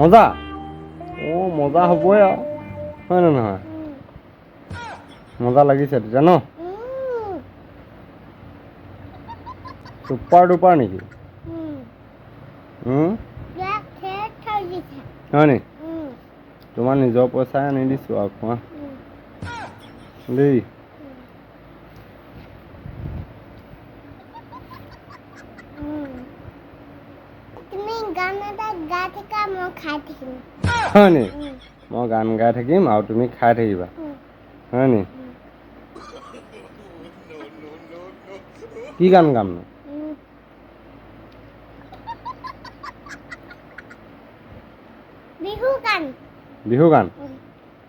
মজা? ও মজা হ'বই আৰু। হয় নে নহয়? মজা লাগিছে জানো চুপাৰ ডুপাৰ নেকি? হয় নি? তোমাৰ নিজৰ পইচাই আনি দিছোঁ আৰু খোৱা দেই। থাকা মই গান গাই থাকিম আৰু তুমি খাই থাকিবা। উম, হয় নি? কি গান গামনো বিহু গান। বিহু গান?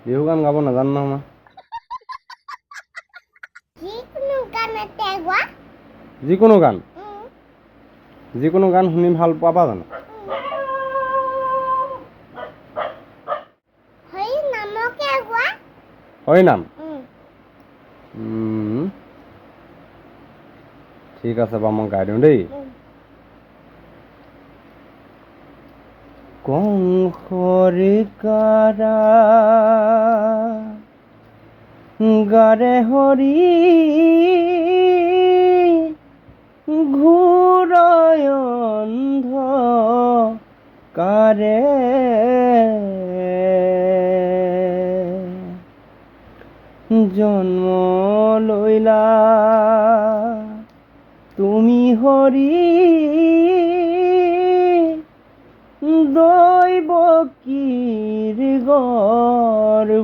বিহু গান গাব নাজানো নহয় মই। যিকোনো গান যিকোনো গান? যিকোনো গান শুনি ভালো পাবা জানো? উম, ঠিক আছে বাৰু মই গাই দিওঁ দেই উম। কংসৰে কাৰা গাৰে হৰি ঘূৰয় অন্ধ কাৰে জন্ম লৈলা তুমি হৰি দৈব কীৰ গৰ্ভতে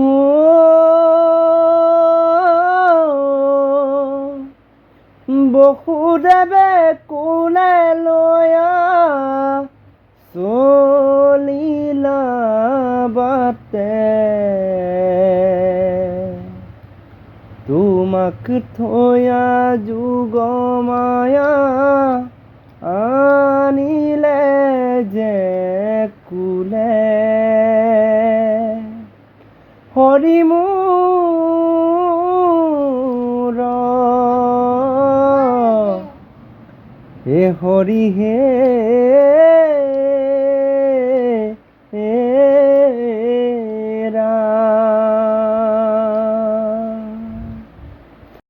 ও বসুদেৱে কোলে লয়া বাটে তোমাক থয়া যুগ মায়া আনিলে যে কুলে। হৰি মোৰ হে হৰি হে। এ